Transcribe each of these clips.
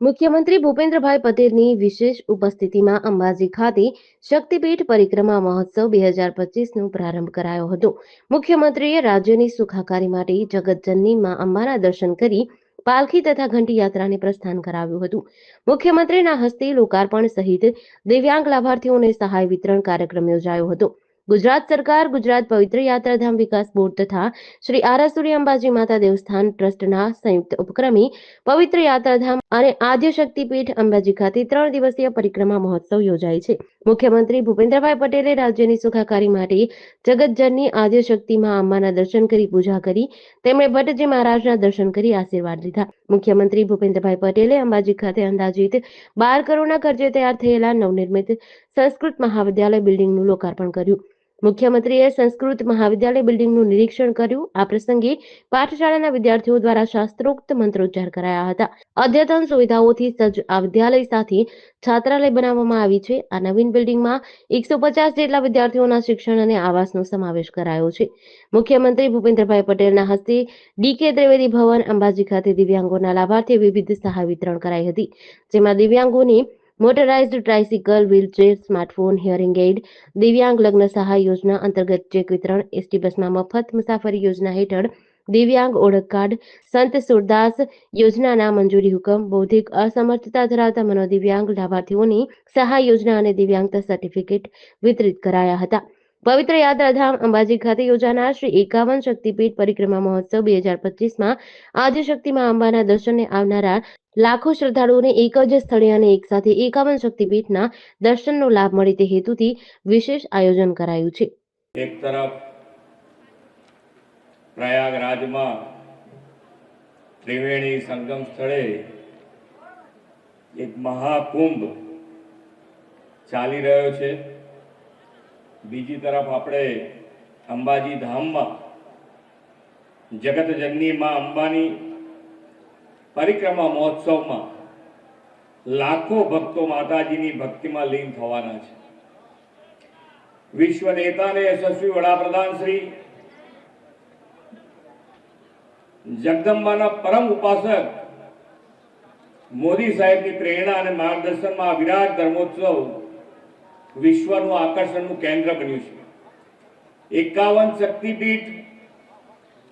મુખ્યમંત્રી ભૂપેન્દ્રભાઈ પટેલની વિશેષ ઉપસ્થિતિમાં અંબાજી ખાતે શક્તિપીઠ પરિક્રમા મહોત્સવ બે હજાર પચીસનો પ્રારંભ કરાયો હતો. મુખ્યમંત્રીએ રાજ્યની સુખાકારી માટે જગતજનની માં અંબાના દર્શન કરી પાલખી તથા ઘંટી યાત્રાને પ્રસ્થાન કરાવ્યું હતું. મુખ્યમંત્રીના હસ્તે લોકાર્પણ સહિત દિવ્યાંગ લાભાર્થીઓને સહાય વિતરણ કાર્યક્રમ યોજાયો હતો. ગુજરાત સરકાર, ગુજરાત પવિત્ર યાત્રાધામ વિકાસ બોર્ડ તથા શ્રી આરાસુરી અંબાજી માતા દેવસ્થાન ટ્રસ્ટના સંયુક્ત ઉપક્રમે પવિત્ર યાત્રાધામ અને આદ્ય શક્તિપીઠ અંબાજી ખાતે ત્રણ દિવસીય પરિક્રમા મહોત્સવ યોજાય છે. મુખ્યમંત્રી ભૂપેન્દ્રભાઈ પટેલે રાજ્યની સુખાકારી માટે જગતજનની આદ્ય શક્તિમાં અંબાના દર્શન કરી પૂજા કરી, તેમણે ભટ્ટજી મહારાજના દર્શન કરી આશીર્વાદ લીધા. મુખ્યમંત્રી ભૂપેન્દ્રભાઈ પટેલે અંબાજી ખાતે અંદાજિત બાર કરોડના ખર્ચે તૈયાર થયેલા નવનિર્મિત સંસ્કૃત મહાવિદ્યાલય બિલ્ડિંગનું લોકાર્પણ કર્યું. મુખ્યમંત્રીએ સંસ્કૃત મહાવિદ્યાલય બિલ્ડિંગનું નિરીક્ષણ કર્યું. આ પ્રસંગે પાઠશાળાના વિદ્યાર્થીઓ દ્વારા શાસ્ત્રોક્ત મંત્રોચ્ચાર કરાયા હતા. અદ્યતન સુવિધાઓથી સજ્જ આ વિદ્યાલય સાથે છાત્રાલય બનાવવામાં આવી છે. આ નવીન બિલ્ડિંગમાં એકસો પચાસ જેટલા વિદ્યાર્થીઓના શિક્ષણ અને આવાસનો સમાવેશ કરાયો છે. મુખ્યમંત્રી ભૂપેન્દ્રભાઈ પટેલના હસ્તે ડીકે ત્રિવેદી ભવન અંબાજી ખાતે દિવ્યાંગોના લાભાર્થે વિવિધ સહાય વિતરણ કરાઈ હતી. જેમાં દિવ્યાંગોને motorised tricycle wheelchair smartphone hearing aid દિવ્યાંગ લગ્ન સહાય યોજના અંતર્ગત ચેક વિતરણ એસટી બસમાં મફત મુસાફરી યોજના હેઠળ દિવ્યાંગ ઓળખ કાર્ડ સંત સુરદાસ યોજનાના મંજૂરી હુકમ બૌદ્ધિક અસમર્થતા ધરાવતા મનોદિવ્યાંગ લાભાર્થીઓની સહાય યોજના અને દિવ્યાંગતા સર્ટિફિકેટ વિતરિત કરાયા હતા પવિત્ર યાત્રાધામ અંબાજી ખાતે યોજાનાર શ્રી એકાવન શક્તિપીઠ પરિક્રમા મહોત્સવ બે હજાર પચીસમાં આદ્યશક્તિમાં અંબાના દર્શને આવનારા લાખો શ્રદ્ધાળુઓને એક જ સ્થળે અને એક સાથે એકાવન શક્તિપીઠના દર્શનનો લાભ મળે તે હેતુથી વિશેષ આયોજન કરાયું છે. એક તરફ પ્રયાગરાજમાં ત્રિવેણી સંગમ સ્થળે એક મહાકુંભ ચાલી રહ્યો છે. બીજી તરફ આપણે અંબાજી ધામમાં જગતજનની માં અંબાની પરિક્રમા મહોત્સવમાં લાખો ભક્તો માતાજીની ભક્તિમાં લીન થવાના છે. વિશ્વ નેતા અને યશસ્વી વડાપ્રધાન શ્રી જગદંબાના પરમ ઉપાસક મોદી સાહેબની પ્રેરણા અને માર્ગદર્શનમાં વિરાટ ધર્મોત્સવ વિશ્વનું આકર્ષણનું કેન્દ્ર બન્યું છે. એકાવન શક્તિપીઠ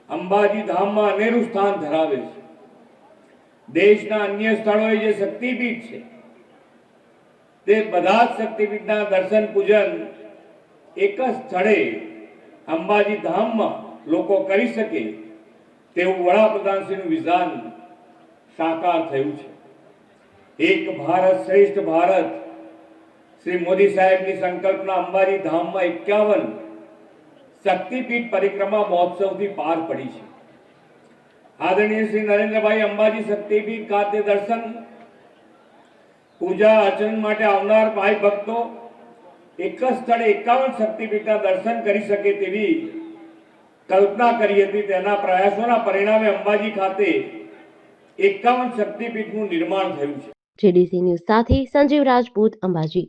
અંબાજી ધામમાં અનેરું સ્થાન ધરાવે છે. દેશના અન્ય સ્થળોએ જે શક્તિપીઠ છે, તે બધા જ શક્તિપીઠના દર્શન પૂજન એક જ સ્થળે અંબાજી ધામમાં લોકો કરી શકે તેવું વડાપ્રધાનશ્રીનું વિધાન સાકાર થયું છે. એક ભારત શ્રેષ્ઠ ભારત શ્રી મોદી સાહેબની સંકલ્પના અંબાજી ધામમાં એકાવન શક્તિપીઠ પરિક્રમા મહોત્સવથી પાર પડી છે. આદરણીય શ્રી નરેન્દ્રભાઈ અંબાજી શક્તિપીઠ ખાતે દર્શન, પૂજા, અર્ચન માટે આવનાર ભાઈ ભક્તો એક જ સ્થળે એકાવન શક્તિપીઠના દર્શન કરી શકે તેવી કલ્પના કરી હતી. તેના પ્રયાસોના પરિણામે અંબાજી ખાતે એકાવન શક્તિપીઠનું નિર્માણ થયું છે. જેડીસી ન્યૂઝ સાથે સંજીવ રાજપૂત અંબાજી.